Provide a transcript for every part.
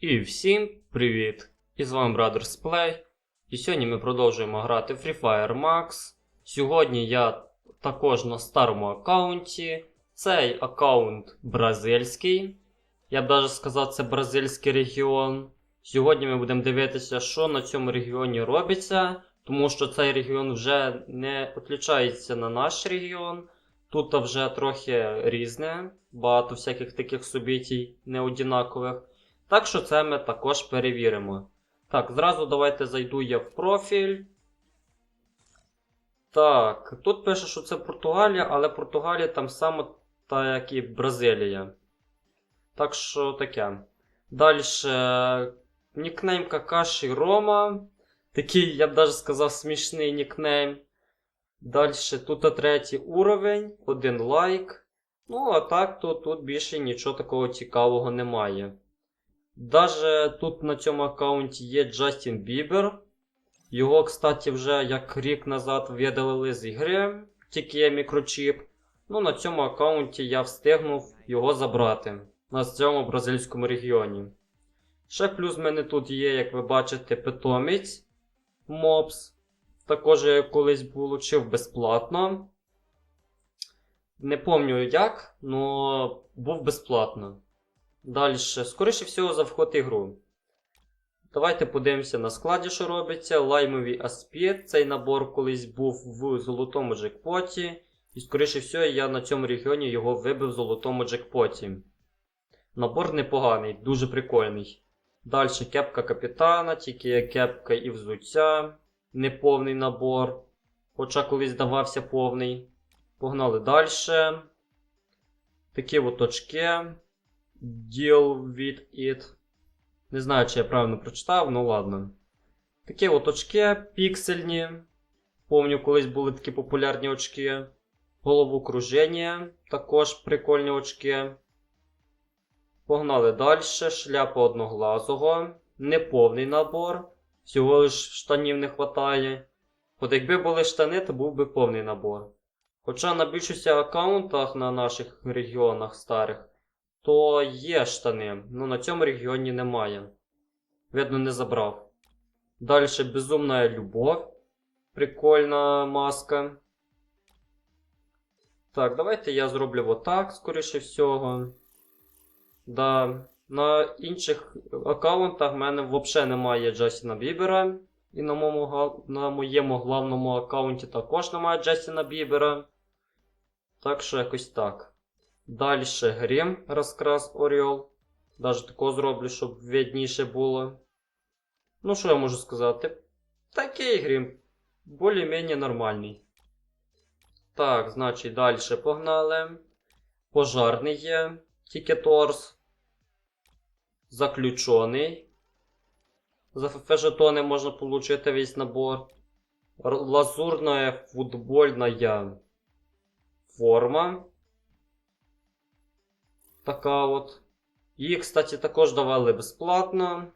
І всім привіт! І з вами Brothers Play. І сьогодні ми продовжуємо грати Free Fire Max. Сьогодні я також на старому аккаунті. Цей аккаунт бразильський. Я б навіть сказав, це бразильський регіон. Сьогодні ми будемо дивитися, що на цьому регіоні робиться, тому що цей регіон вже не відлічається на наш регіон. Тут вже трохи різне, багато всяких таких событій неоднакових. Так що це ми також перевіримо. Так, зразу давайте зайду я в профіль. Так, тут пише, що це Португалія, але Португалія там само та як і Бразилія. Так що таке. Далі. Нікнейм Какаші Рома. Такий, я б навіть сказав, смішний нікнейм. Далі тут третій уровень, один лайк. Ну, а так, то тут більше нічого такого цікавого немає. Даже тут на цьому аккаунті є Джастін Бібер. Його, кстати, вже як рік назад видалили з ігри, тільки є мікрочіп. Ну, на цьому аккаунті я встигнув його забрати на цьому бразильському регіоні. Ще плюс в мене тут є, як ви бачите, питомець Мопс. Також я колись получив безплатно. Не пам'ятаю як, але був безплатно. Далі, скоріше всього, за вход ігру. Давайте подивимося на складі, що робиться. Лаймовий аспід. Цей набор колись був в золотому джекпоті. І, скоріше всього, я на цьому регіоні його вибив в золотому джекпоті. Набор непоганий, дуже прикольний. Далі кепка капітана, тільки є кепка і взуття. Неповний набор. Хоча колись здавався повний. Погнали далі. Такі от очки. Deal with it. Не знаю, чи я правильно прочитав, ну ладно. Такі от очки піксельні. Помню, колись були такі популярні очки. Головокруження. Також прикольні очки. Погнали далі. Шляпа одноглазого. Неповний набор. Всього лиш штанів не вистачає. От якби були штани, то був би повний набор. Хоча на більшості аккаунтах на наших регіонах старих, то є штани, ну на цьому регіоні немає. Видно, не забрав. Далі безумна любов. Прикольна маска. Так, давайте я зроблю отак, скоріше всього. Да. На інших аккаунтах в мене взагалі немає Джастіна Бібера. І на моєму, на моєму главному аккаунті також немає Джастіна Бібера. Так що якось так. Далі грім розкрас Оріол. Даже такого зроблю, щоб видніше було. Ну, що я можу сказати? Такий грім. Більш-менш нормальний. Так, значить, далі погнали. Пожарний є. Тільки торс. Заключений. За ФФ жетони можна отримати весь набор. Лазурна футбольна форма. Така от. Її, кстати, також давали безплатно.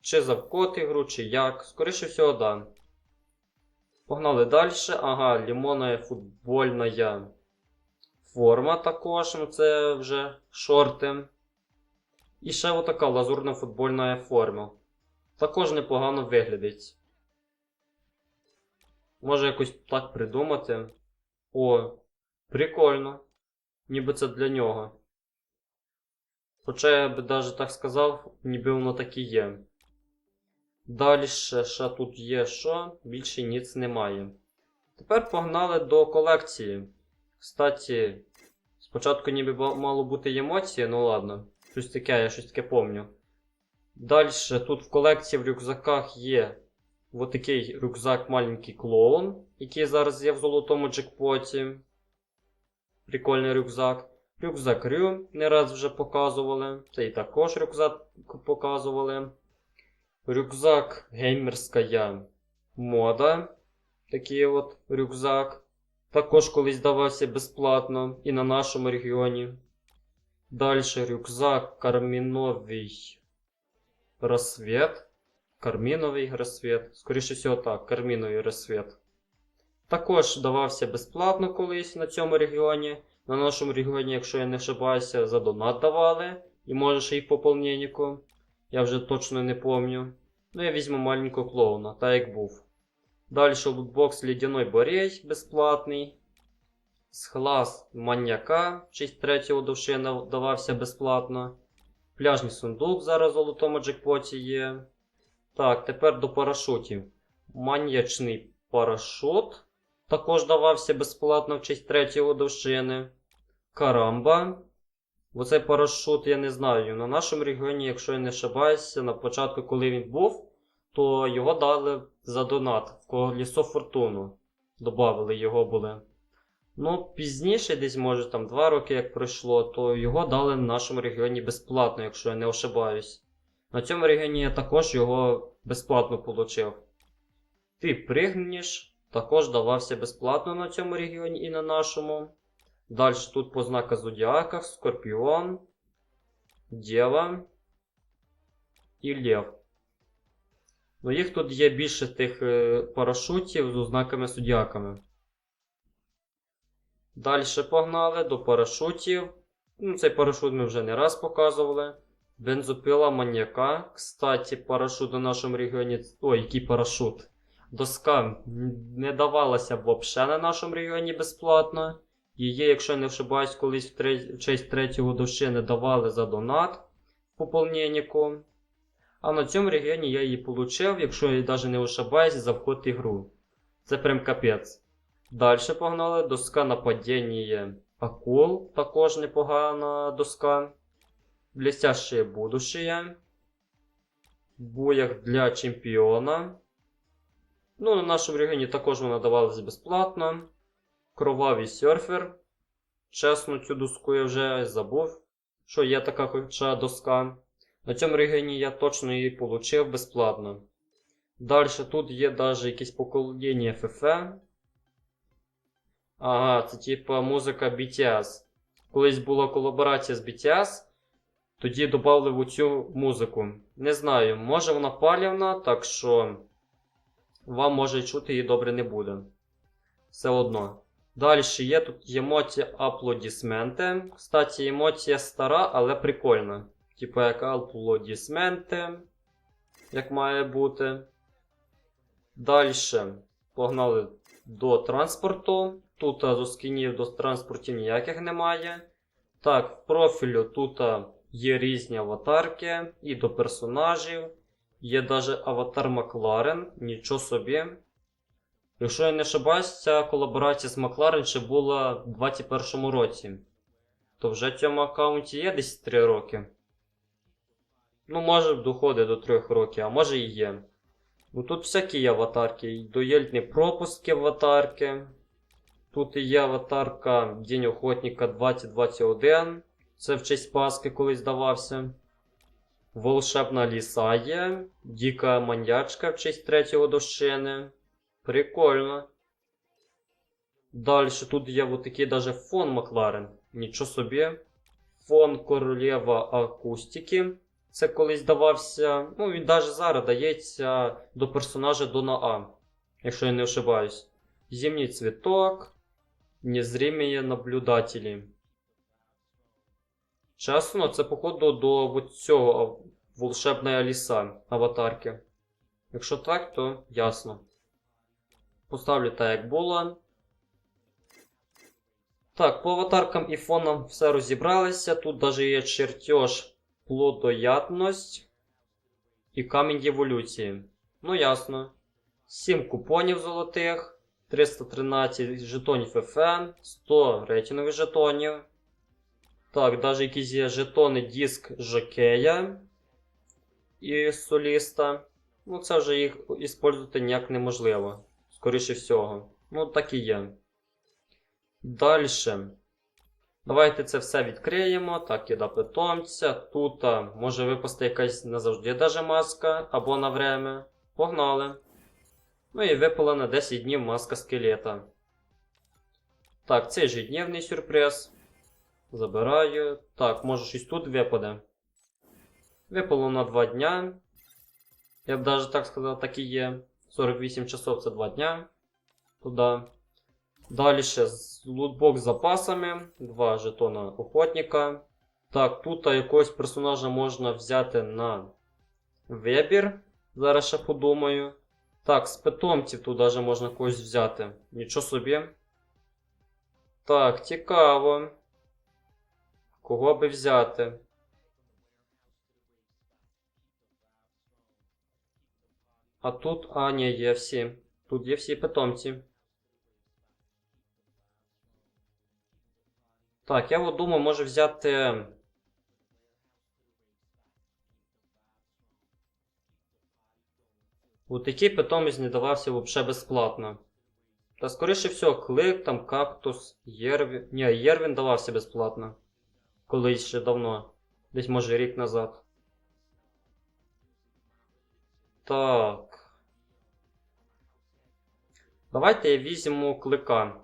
Чи за вход ігру, чи як. Скоріше всього, да. Погнали далі. Ага, лимонна футбольна форма також. Ну, це вже шорти. І ще отака лазурна футбольна форма. Також непогано виглядить. Може якось так придумати. О, прикольно. Ніби це для нього. Хоча я би навіть так сказав, ніби воно так і є. Далі ще тут є що, більше ніц немає. Тепер погнали до колекції. Кстати, спочатку ніби мало бути емоції, ну ладно. Щось таке, я щось таке помню. Далі тут в колекції в рюкзаках є от такий рюкзак маленький клоун, який зараз є в золотому джекпоті. Прикольний рюкзак. Рюкзак Рю не раз вже показували. Це і також рюкзак показували. Рюкзак геймерська мода. Такий от рюкзак. Також колись давався безплатно і на нашому регіоні. Далі рюкзак Карміновий розсвіт. Карміновий розсвіт. Скоріше всього так, карміновий розсвіт. Також давався безплатно колись на цьому регіоні. На нашому регіоні, якщо я не ошибаюся, за донат давали. І може ще й в пополненнику. Я вже точно не помню. Ну, я візьму маленького клоуна, так як був. Далі лутбокс Ледяной Борей безплатний. Схлас маньяка честь третього довшина давався безплатно. Пляжний сундук зараз в золотому джекпоті є. Так, тепер до парашутів. Маньячний парашут також давався безплатно в честь третього довшини. Карамба. Оцей парашут я не знаю. На нашому регіоні, якщо я не ошибаюся, на початку, коли він був, то його дали за донат в колесо фортуну. Добавили його були. Ну, пізніше, десь, може, там 2 роки як пройшло, то його дали на нашому регіоні безплатно, якщо я не ошибаюсь. На цьому регіоні я також його безплатно отримав. Ти пригнеш, також давався безплатно на цьому регіоні і на нашому. Далі тут по знаках зодіака Скорпіон, Дєва і Лев. Ну, їх тут є більше тих е, парашутів з ознаками зодіаками. Далі погнали до парашутів. Ну, цей парашут ми вже не раз показували. Бензопила маньяка. Кстати, парашут у нашому регіоні. Ой, який парашут. Доска не давалася взагалі на нашому регіоні безплатно. Її, якщо не ошибаюсь, колись в, тре... в честь третього довшини давали за донат в поповненнику. А на цьому регіоні я її отримав, якщо я навіть не ошибаюсь, за вход ігру. Це прям капець. Далі погнали. Доска нападіння акул. Також непогана доска. Блестяще будущее. Боях для чемпіона. Ну, на нашому регіоні також вона давалась безплатно. Кровавий серфер. Чесно, цю доску я вже забув, що є така хоча доска. На цьому регіоні я точно її отримав безплатно. Далі тут є навіть якісь покоління FF. Ага, це типа музика BTS. Колись була колаборація з BTS, тоді додали цю музику. Не знаю, може вона палівна, так що вам може чути її добре не буде. Все одно. Далі є тут емоція аплодисменти. Кстати, емоція стара, але прикольна. Типа як аплодисменти, як має бути. Далі погнали до транспорту. Тут скінів до транспортів ніяких немає. Так, в профілю тут є різні аватарки і до персонажів. Є навіть аватар Макларен, нічого собі. Якщо я не ошибаюсь, ця колаборація з Макларен ще була в 2021 році. То вже цьому аккаунті є десь 3 роки. Ну, може, доходить до 3 років, а може і є. Ну тут всякі є аватарки. Доєльтні пропуски аватарки. Тут і є аватарка День Охотника 2021. Це в честь Паски колись давався. Волшебна ліса є. Діка маньячка в честь третього дощини. Прикольно. Далі тут є вот такий даже фон Макларен. Нічого собі. Фон королева акустики. Це колись давався. Ну, він навіть зараз дається до персонажа Дона А. Якщо я не ошибаюсь. Зимній цвіток. Незримі наблюдателі. Чесно, це походу до цього волшебної ліса аватарки. Якщо так, то ясно. Поставлю так, як було. Так, по аватаркам і фонам все розібралися. Тут навіть є чертеж плодоядність і камінь еволюції. Ну, ясно. 7 купонів золотих, 313 жетонів FM, 100 рейтингових жетонів. Так, навіть якісь є жетони диск Жокея і соліста. Ну, це вже їх використовувати ніяк неможливо. Скоріше всього. Ну, так і є. Далі. Давайте це все відкриємо. Так, іда питомця. Тут може випасти якась назавжди даже маска або на время. Погнали. Ну і випала на 10 днів маска скелета. Так, це ежедневний сюрприз. Забираю. Так, може щось тут випаде. Випало на 2 дня. Я б навіть так сказав, так і є. 48 часов це 2 дня. Туда. Далі ще лутбокс з запасами. Два жетона охотника. Так, тут якогось персонажа можна взяти на вибір. Зараз ще подумаю. Так, з питомців тут даже можна когось взяти. Нічого собі. Так, цікаво. Кого би взяти? А тут, а, ні, є всі. Тут є всі питомці. Так, я от думаю, може взяти. От такий питомець не давався взагалі безплатно. Та скоріше всього, клик, там кактус, Єрвін. Ні, Єрвін давався безплатно. Колись ще давно. Десь може рік назад. Так. Давайте я візьму клика.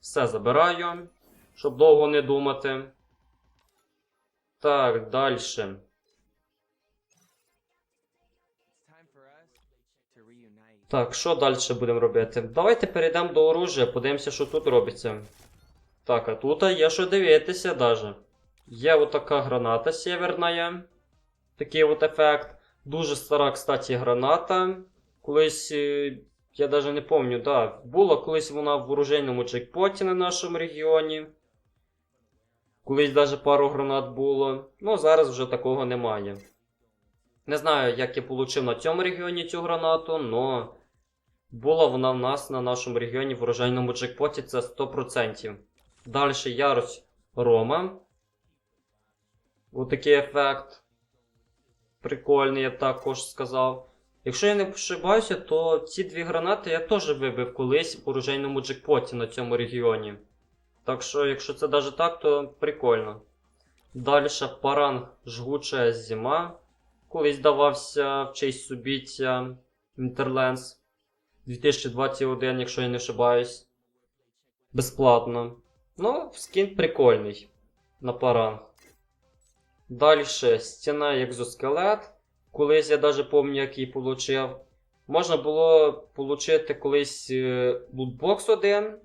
Все забираю, щоб довго не думати. Так, далі. Так, що далі будемо робити? Давайте перейдемо до оружия, подивимося, що тут робиться. Так, а тут є що дивитися даже. Є отака граната северна. Такий от ефект. Дуже стара, кстати, граната. Колись, е, я навіть не пам'ятаю, да, була колись вона в оружейному чекпоті на нашому регіоні. Колись навіть пару гранат було. Ну, зараз вже такого немає. Не знаю, як я отримав на цьому регіоні цю гранату, але була вона в нас на нашому регіоні в урожайному джекпоті, це 100%. Далі ярость Рома. Отакий ефект. Прикольний, я також сказав. Якщо я не ошибаюся, то ці дві гранати я теж вибив колись в оружейному джекпоті на цьому регіоні. Так що, якщо це навіть так, то прикольно. Далі паранг жгуча зима. Колись давався в честь субіття Interlands 2021, якщо я не ошибаюсь. Безплатно. Ну, скін прикольний на паранг. Далі стіна екзоскелет. Колись я навіть пам'ятаю, як її отримав. Можна було отримати колись е, лутбокс один.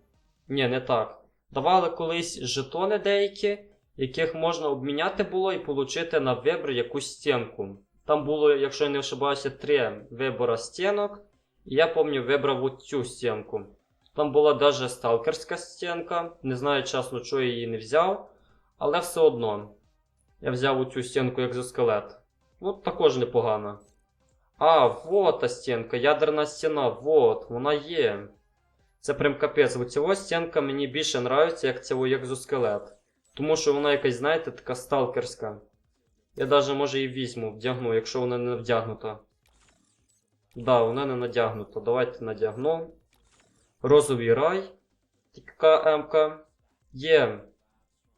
Ні, не так. Давали колись жетони деякі, яких можна обміняти було і отримати на вибір якусь стінку. Там було, якщо я не ошибаюся, три вибора стінок. І я пам'ятаю, вибрав цю стінку. Там була навіть сталкерська стінка. Не знаю чесно, чого я її не взяв. Але все одно. Я взяв оцю стінку екзоскелет. Ну, також непогано. А, вот та стінка, ядерна стіна, вот, вона є. Це прям капець. Оцього стінка мені більше нравиться, як цього екзоскелет. Тому що вона якась, знаєте, така сталкерська. Я даже може її візьму, вдягну, якщо вона не вдягнута. Да, вона не надягнута. Давайте надягну. Розовий рай. Така емка. Є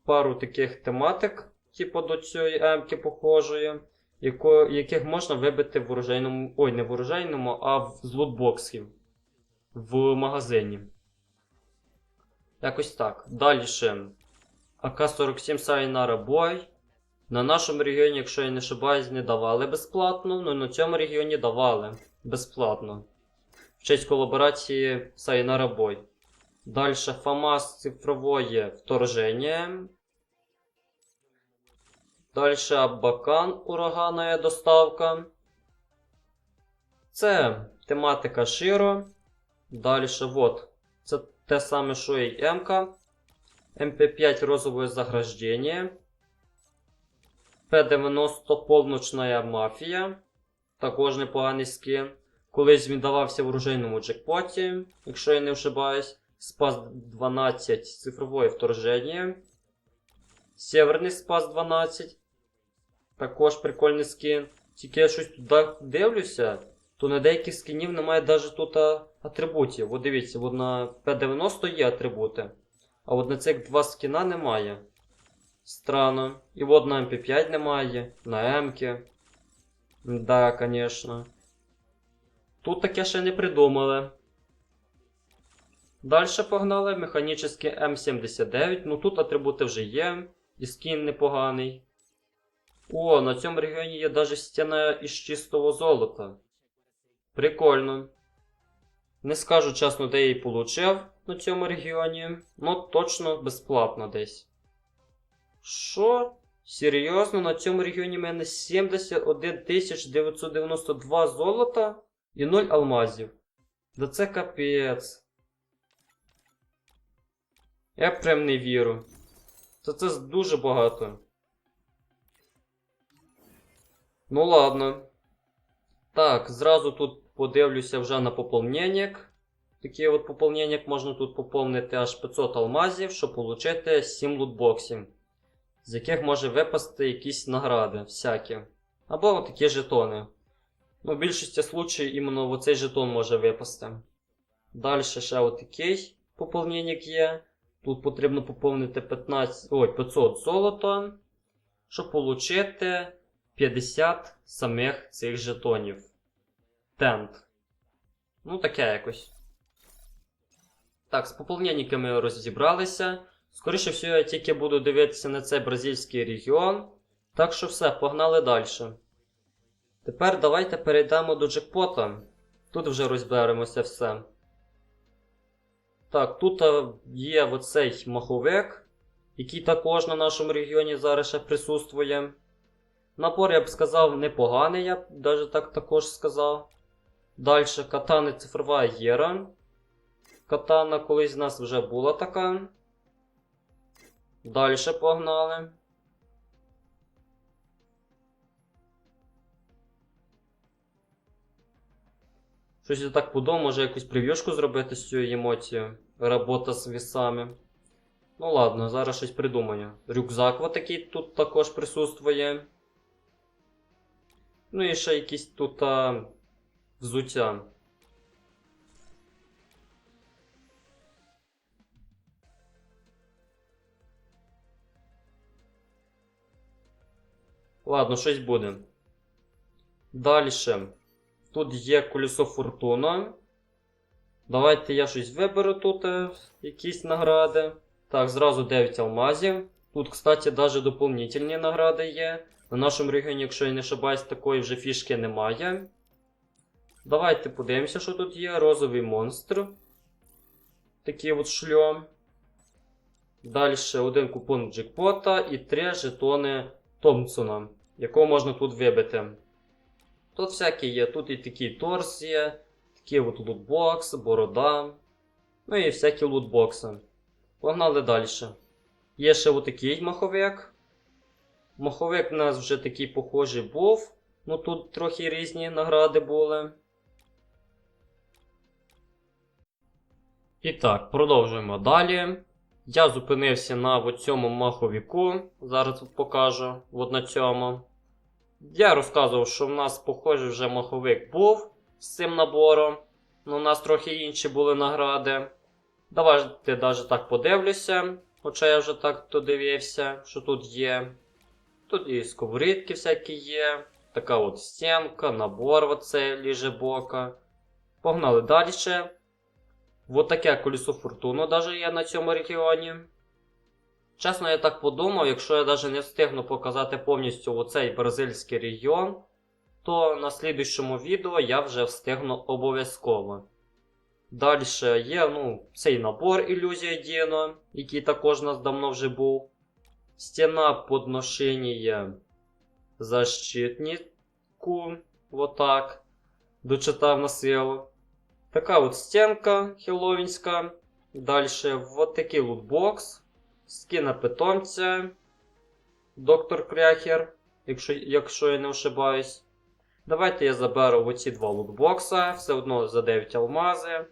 пару таких тематик, типу до цієї емки похожої, яко, яких можна вибити в оружейному. Ой, не в оружейному, а в з лутбоксів в магазині. Якось так. Далі. АК-47 Сайнара Бой. На нашому регіоні, якщо я не ошибаюсь, не давали безплатно, але на цьому регіоні давали безплатно. В честь колаборації Сайнара Бой. Далі ФАМАС цифровое вторження. Далі Абакан ураганна доставка. Це тематика Широ. Далі вот. Це те саме, що і МК. МП5 розовое заграждение. П-90 Полночная мафія. Також непоганий скін. Колись він давався в оружейному джекпоті, якщо я не ошибаюсь. Спас 12 цифровое вторження. Северний Спас 12. Також прикольний скін. Тільки я щось туди дивлюся, то на деяких скінів немає навіть тут атрибутів. От дивіться, от на П-90 є атрибути. А от на цих два скіна немає. Странно. І от на МП5 немає, на М-ки. Да, конечно. Тут таке ще не придумали. Далі погнали. Механічний М79. Ну тут атрибути вже є. І скін непоганий. О, на цьому регіоні є навіть стіна із чистого золота. Прикольно. Не скажу чесно, де я її получив на цьому регіоні. Ну, точно безплатно десь. Що? Серйозно, на цьому регіоні в мене 71 992 золота і 0 алмазів. Да це капець. Я прям не вірю. Та це дуже багато. Ну ладно. Так, зразу тут подивлюся вже на поповненник. Такі от поповненник можна тут поповнити аж 500 алмазів, щоб отримати 7 лутбоксів, з яких може випасти якісь награди всякі. Або такі жетони. Ну, в більшості случаїв іменно оцей жетон може випасти. Далі ще отакий поповненник є. Тут потрібно поповнити 15, ой, 500 золота, щоб отримати 50 самих цих жетонів. Тент. Ну, таке якось. Так, з поповненниками розібралися. Скоріше всього, я тільки буду дивитися на цей бразильський регіон. Так що все, погнали далі. Тепер давайте перейдемо до джекпота. Тут вже розберемося все. Так, тут є оцей маховик, який також на нашому регіоні зараз ще присутствує. Набор, я б сказав, непоганий, я б навіть так також сказав. Далі катана цифрова єра. Катана колись в нас вже була така. Далі погнали. Щось я так подумав, може якусь прев'юшку зробити з цією емоцією. Робота з вісами. Ну ладно, зараз щось придумаю. Рюкзак отакий тут також присутствує. Ну і ще якісь тут а, взуття. Ладно, щось буде. Далі. Тут є колесо фортуна. Давайте я щось виберу тут, е, якісь награди. Так, зразу 9 алмазів. Тут, кстати, навіть доповнительні награди є. На нашому регіоні, якщо я не ошибаюсь, такої вже фішки немає. Давайте подивимося, що тут є. Розовий монстр. Такий от шльом. Далі один купон джекпота і 3 жетони Томпсона, якого можна тут вибити. Тут всякі є, тут і такий торс є, такий от лутбокс, борода. Ну і всякі лутбокси. Погнали далі. Є ще отакий маховик. Маховик у нас вже такий похожий був. Ну тут трохи різні награди були. І так, продовжуємо далі. Я зупинився на цьому маховіку. Зараз покажу. От на цьому. Я розказував, що в нас, похоже, вже маховик був з цим набором. Ну, у нас трохи інші були награди. Давайте навіть так подивлюся. Хоча я вже так додивився, що тут є. Тут і сковорідки всякі є. Така от стінка, набор оцей ліжебока. Погнали далі. Вот таке колесо фортуну даже є на цьому регіоні. Чесно, я так подумав, якщо я навіть не встигну показати повністю оцей бразильський регіон, то на слідуючому відео я вже встигну обов'язково. Далі є ну, цей набор ілюзія Діно, який також у нас давно вже був. Стіна подношення защитнику. Отак. Дочитав на силу. Така от стінка хеллоуінська. Далі вот такий лутбокс. Скина питомця. Доктор Кряхер, якщо, якщо я не ошибаюсь. Давайте я заберу оці два лутбокса, все одно за 9 алмази.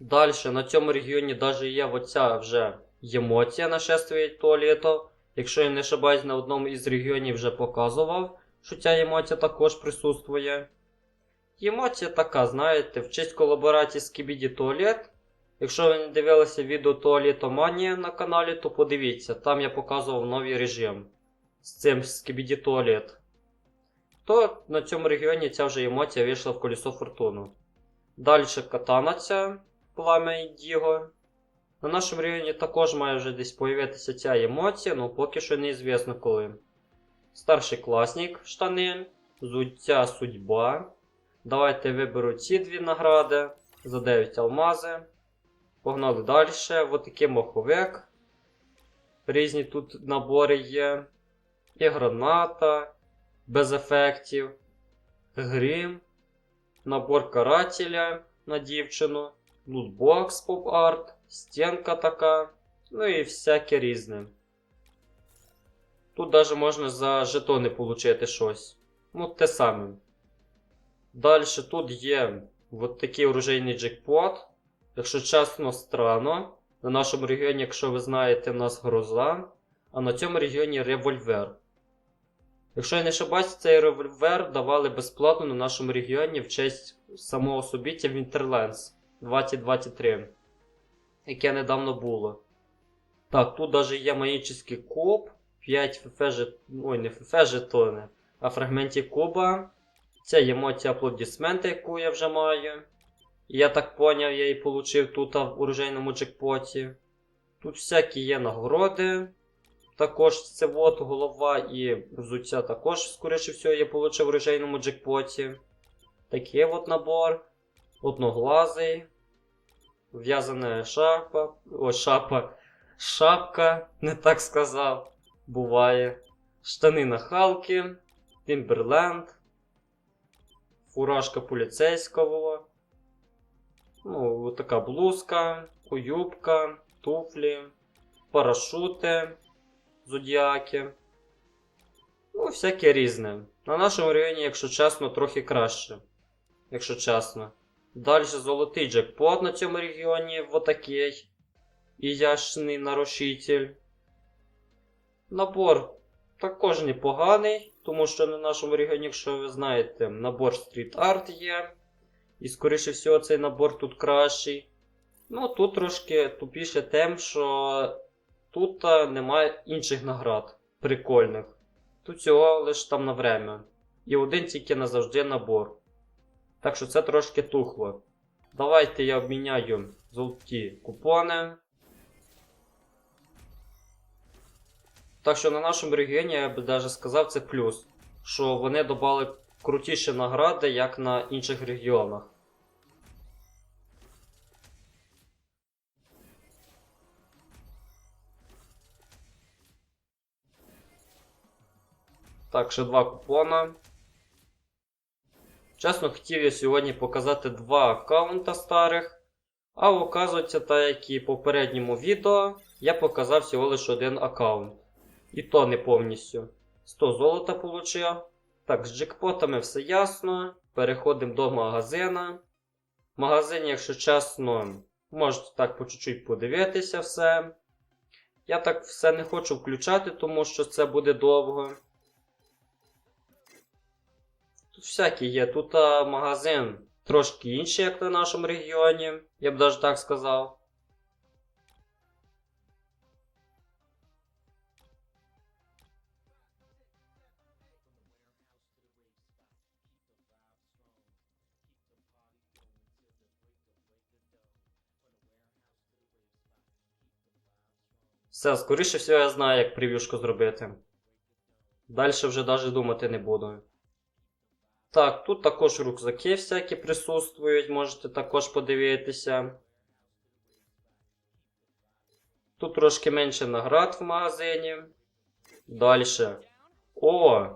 Далі на цьому регіоні даже є оця вже емоція нашествия туалету. Якщо я не ошибаюсь, на одному із регіонів вже показував, що ця емоція також присутствує. Емоція така, знаєте, в честь колаборації з Кібіді Туалет. Якщо ви не дивилися відео Туалетоманія на каналі, то подивіться, там я показував новий режим з цим Скібіді Туалет. То на цьому регіоні ця вже емоція вийшла в колесо фортуну. Далі катана ця пламя Індіго. На нашому регіоні також має вже десь появитися ця емоція, але поки що неізвісно коли. Старший класник штани, взуття судьба. Давайте виберу ці дві награди за 9 алмази. Погнали далі. Отакий маховик. Різні тут набори є. І граната без ефектів, грім, набор карателя на дівчину, лутбокс поп-арт, стінка така, ну і всяке різне. Тут даже можна за жетони отримати щось. Ну, те саме. Далі тут є от такий оружейний джекпот. Якщо чесно, странно. На нашому регіоні, якщо ви знаєте, у нас гроза, а на цьому регіоні револьвер. Якщо я не ошибаюсь, цей револьвер давали безплатно на нашому регіоні в честь самого собіття Winterlands 2023, яке недавно було. Так, тут навіть є магічний куб, 5 ФФ жет... Ой, не ФФ жетони, а фрагментів куба. Це є моті аплодисменти, яку я вже маю. Я так поняв, я її отримав тут в оружейному джекпоті. Тут всякі є нагороди. Також це от голова і взуття також, скоріше всього, я отримав в оружейному джекпоті. Такий от набор. Одноглазий. В'язана шапа. О, шапа. Шапка, не так сказав. Буває. Штани на Халки. Тімберленд. Фуражка поліцейського. Ну, така блузка, юбка, туфлі, парашути, зодіаки. Ну, всяке різне. На нашому районі, якщо чесно, трохи краще. Якщо чесно. Далі золотий джекпот на цьому регіоні отакий. І яшний нарушитель. Набор також непоганий, тому що на нашому регіоні, якщо ви знаєте, набор стріт арт є. І, скоріше всього, цей набор тут кращий. Ну, тут трошки тупіше тим, що тут немає інших наград прикольних. Тут всього лише там на время. І один тільки назавжди набор. Так що це трошки тухло. Давайте я обміняю золоті купони. Так що на нашому регіоні я би навіть сказав це плюс, що вони додали крутіші награди, як на інших регіонах. Так, ще два купона. Чесно, хотів я сьогодні показати два аккаунта старих. А оказується, так як і в попередньому відео, я показав всього лише один аккаунт. І то не повністю. 100 золота получив. Так, з джекпотами все ясно. Переходимо до магазина. В магазині, якщо чесно, можете так по чуть-чуть подивитися все. Я так все не хочу включати, тому що це буде довго. Тут всякі є. Тут а, магазин трошки інший, як на нашому регіоні. Я б навіть так сказав. Все, скоріше всього, я знаю, як прев'юшку зробити. Далі вже навіть думати не буду. Так, тут також рюкзаки всякі присутствують, можете також подивитися. Тут трошки менше наград в магазині. Далі. О!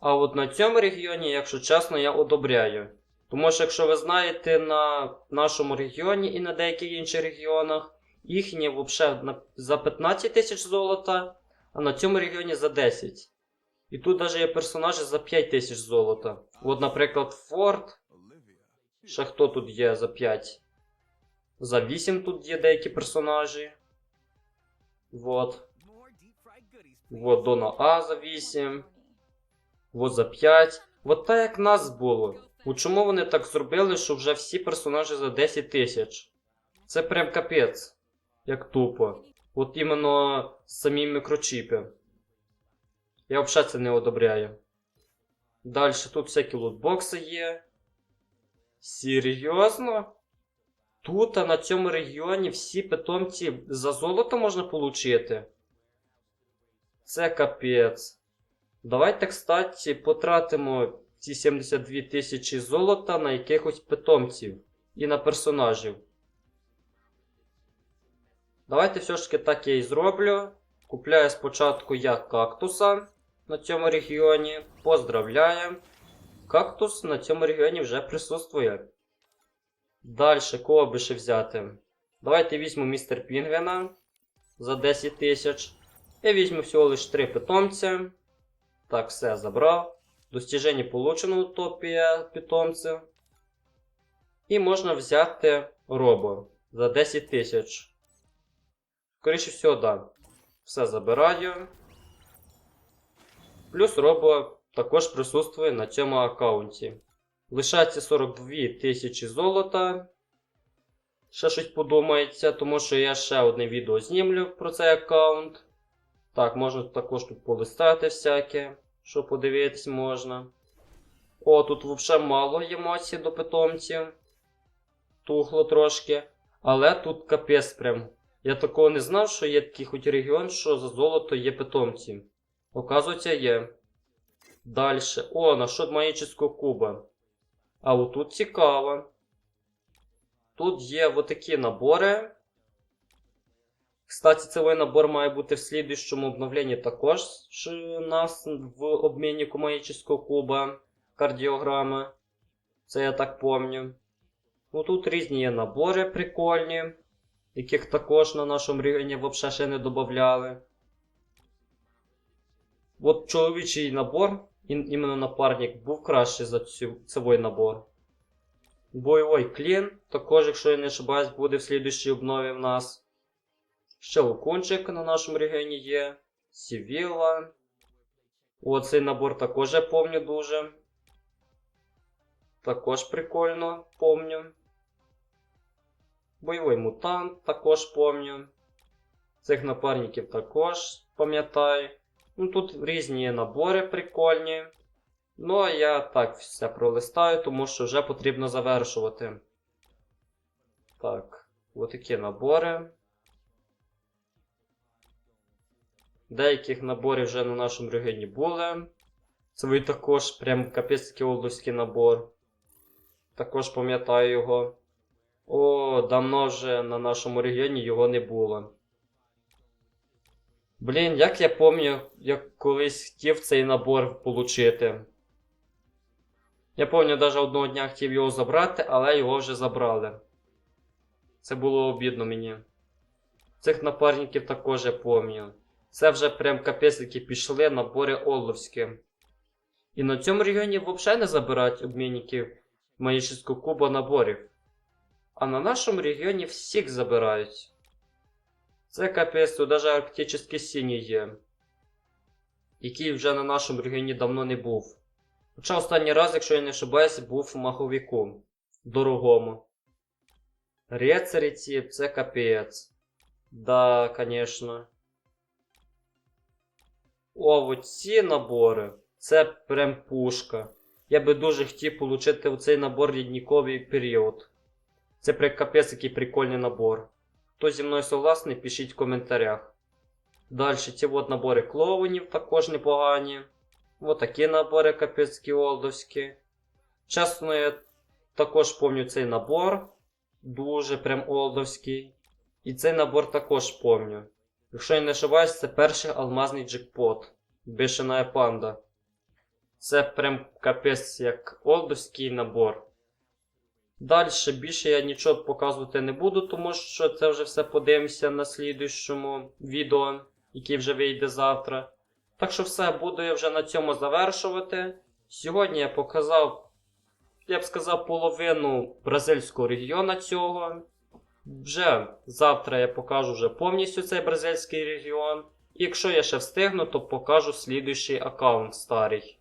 А от на цьому регіоні, якщо чесно, я одобряю. Тому що, якщо ви знаєте, на нашому регіоні і на деяких інших регіонах їхні взагалі за 15 тисяч золота, а на цьому регіоні за 10. І тут навіть є персонажі за 5 тисяч золота. От, наприклад, Форд. Ще хто тут є за 5? За 8 тут є деякі персонажі. Вот. Вот Дона А за 8. Вот за 5. От так як нас було. От чому вони так зробили, що вже всі персонажі за 10 тисяч? Це прям капець. Як тупо. От іменно самі мікрочіпи. Я взагалі це не одобряю. Далі тут всякі лутбокси є. Серйозно? Тут а на цьому регіоні всі питомці за золото можна отримати? Це капець. Давайте, кстати, потратимо ці 72 тисячі золота на якихось питомців і на персонажів. Давайте все ж таки так я і зроблю. Купляю спочатку я кактуса на цьому регіоні. Поздравляю. Кактус на цьому регіоні вже присутствує. Далі, кого би ще взяти? Давайте візьму містер Пінгвіна за 10 тисяч. Я візьму всього лише 3 питомця. Так, все, забрав. Достіження получено утопія питомця. І можна взяти робо за 10 тисяч. Скоріше всього, да. Все забираю. Плюс робо також присутствує на цьому аккаунті. Лишається 42 тисячі золота. Ще щось подумається, тому що я ще одне відео знімлю про цей аккаунт. Так, можна також тут полистати всяке, що подивитись можна. О, тут взагалі мало емоцій до питомців. Тухло трошки. Але тут капець прям. Я такого не знав, що є такий хоч регіон, що за золото є питомці. Оказується, є. Далі. О, насчет магічного куба. А отут цікаво. Тут є отакі набори. Кстати, цей набор має бути в слідуючому обновленні також у нас в обміннику магічного куба. Кардіограми. Це я так помню. Ну тут різні є набори прикольні, яких також на нашому рівні взагалі ще не додавали. От чоловічий набор, іменно напарник, був кращий за цю, цей набор. Бойовий клін, також, якщо я не ошибаюсь, буде в слідущій обнові в нас. Ще лукунчик на нашому регіоні є. Сівіла. Оцей набор також я помню дуже. Також прикольно помню. Бойовий мутант також помню. Цих напарників також пам'ятаю. Ну тут різні набори прикольні. Ну а я так все пролистаю, тому що вже потрібно завершувати. Так, отакі набори. Деяких наборів вже на нашому регіоні були. Ви також прям капець такий олдовський набор. Також пам'ятаю його. О, давно вже на нашому регіоні його не було. Блін, як я пам'ятаю, як колись хотів цей набор получити. Я пам'ятаю, навіть одного дня хотів його забрати, але його вже забрали. Це було обідно мені. Цих напарників також я пам'ятаю. Це вже прям капець, які пішли набори Оловські. І на цьому регіоні взагалі не забирають обмінників магічного куба наборів. А на нашому регіоні всіх забирають. Це капець, тут навіть арктичний синій є. Який вже на нашому регіоні давно не був. Хоча останній раз, якщо я не ошибаюсь, був в маховіку. Дорогому. Рецарі ці, це капець. Да, звісно. О, от ці набори. Це прям пушка. Я би дуже хотів отримати оцей набор лідніковий період. Це прям капець який прикольний набор. Хто зі мною согласний, пишіть в коментарях. Далі ці от набори клоунів також непогані. Ось такі набори капецькі олдовські. Чесно, я також пам'ятаю цей набор. Дуже прям олдовський. І цей набор також пам'ятаю. Якщо я не ошибаюсь, це перший алмазний джекпот. Бешена панда. Це прям капець як олдовський набор. Далі більше я нічого показувати не буду, тому що це вже все подивимося на слідуючому відео, яке вже вийде завтра. Так що все, буду я вже на цьому завершувати. Сьогодні я показав, я б сказав, половину бразильського регіону цього. Вже завтра я покажу вже повністю цей бразильський регіон. І якщо я ще встигну, то покажу слідуючий аккаунт старий.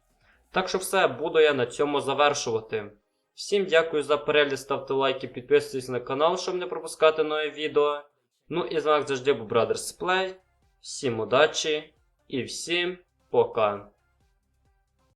Так що все, буду я на цьому завершувати. Всім дякую за перегляд, ставте лайки, підписуйтесь на канал, щоб не пропускати нові відео. Ну і з вами завжди був Brothers Play. Всім удачі і всім пока.